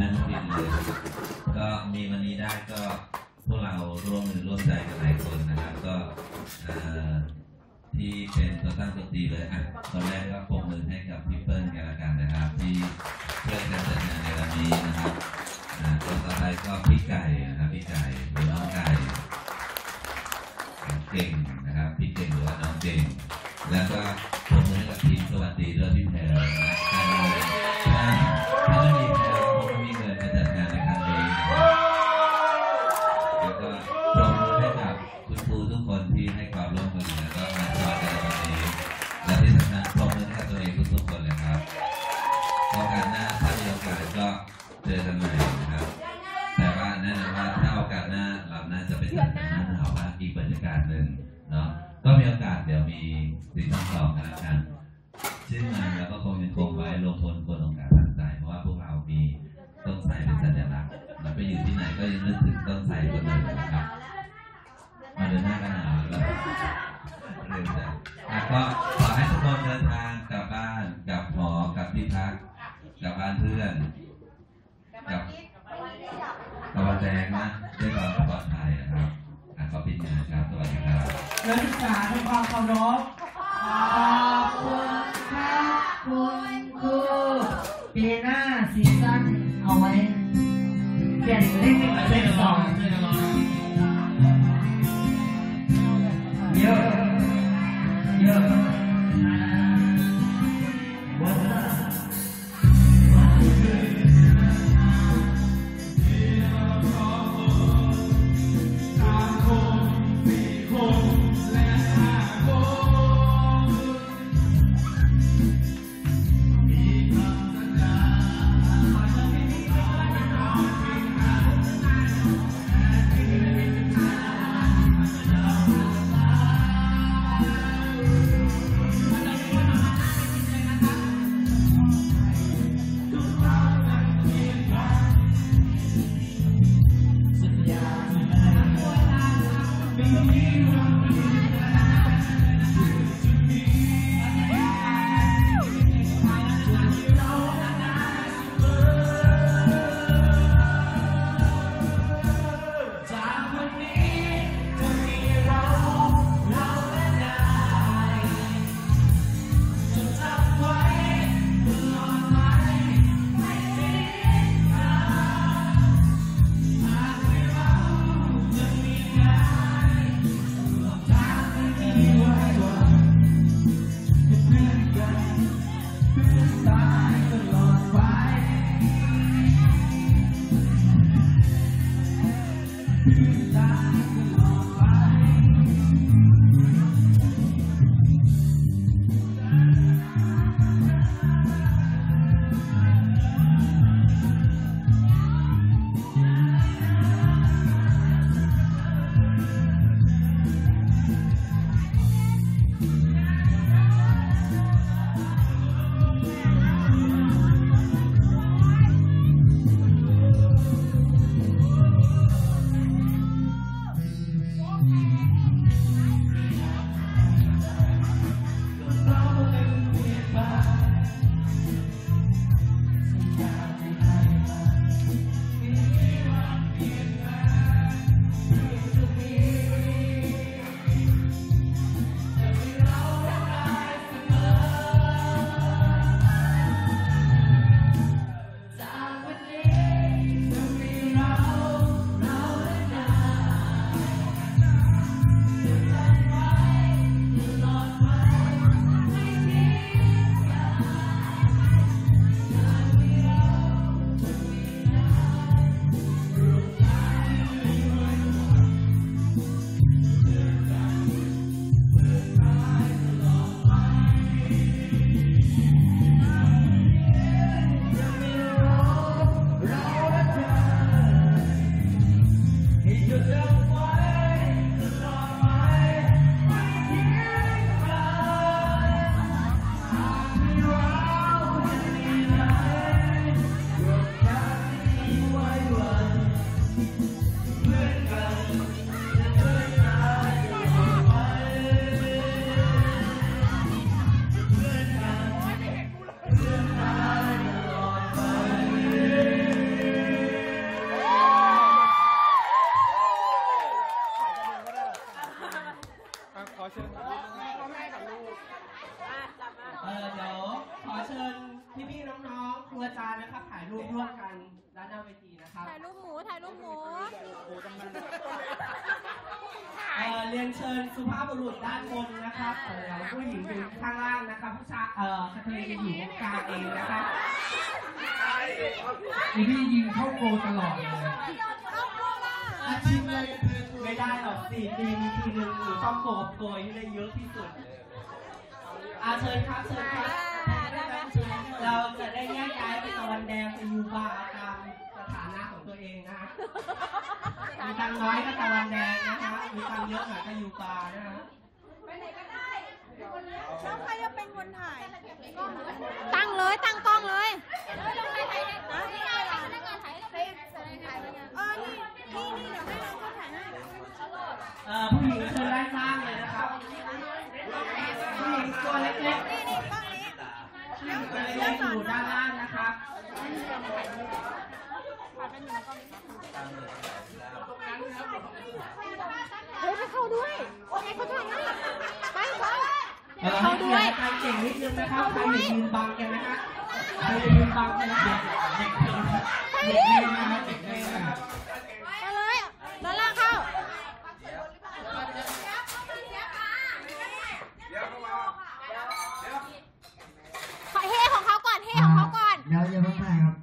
นั่นผิดเลยก็มีวันนี้ได้ก็พวกเราร่วมมือร่วมใจกันหลายคนนะครับ ก็ที่เป็นตัวตั้งตัวตีเลยอะตอนแรกก็ปรบมือให้กับพี่เปิ้ลกันละกันนะครับ ที่เพื่อนกันจัดงานในวันนี้นะครับตัวต่อไปก็พี่ไก่นะครับพี่ไก่ เดี๋ยวมีซีซั่สองกันแล้วกันชื่องานเราก็คงยังคงไว้ลงพลคนองค์การทางสายเพราะว่าพวกเรามีต้นไทรเป็นสัญลักษณ์เราไปอยู่ที่ไหนก็ยังนึกถึงต้นไทรคนหนึ่งนะครับมาเดินหน้ากันหนาแล้วเร็วจังอะก็ขอให้ทุกคนเดินทางกลับบ้านกลับหอกลับที่พักกลับบ้านเพื่อนกลับตะวันแดงนะด้วยความปลอดภัยนะครับ ขอปิดงานครับ สวัสดีครับนักศึกษาทำความเคารพขอบคุณครับคุณครูปีหน้าซีซั่นเอาไว้เปลี่ยนเลขหนึ่งเป็นสอง ปร่วมกันด้านหน้าเวทีนะครับถ่ายรูปหมูถ่ายรูปหมูเอ่อเรียนเชิญสุภาพบุรุษด้านบนนะครับเอ่อผู้หญิงอยู่ข้างล่างนะครับ ผู้ชายเอ่อกระเทยจะอยู่ตรงกลางเองนะครับไอพี่ยิงเข้าโกตลอดเลยอาชีพเลยไม่ได้หรอกสี่ปีมีทีหนึ่งหรือต้องโกบโกยให้ได้เยอะที่สุดอาเชิญครับเชิญครับ ยูบาร์ตามสถานะของตัวเองนะฮะมีตังค์น้อยก็ตะวันแดงนะฮะมีตังค์เยอะหน่อยก็ยูบาร์นะฮะแล้วใครจะเป็นคนถ่ายตั้งเลยตั้งกล้องเลยเออ เฮ้ยไปเข้าด้วย โอ้ยเขาทำไหมไปเขาเขาด้วยใครเก่งนิดนึงนะครับใครอย่ายืนบังกันนะฮะใครอย่ายืนบังกันนะเด็กเด็กเด็กนะครับเด็กเด็กนะครับมาเลยนั่นล่ะเข้าเฮ้ของเขาก่อนเฮ้ของเขาก่อนเดี๋ยวอย่าเพิ่งไปครับ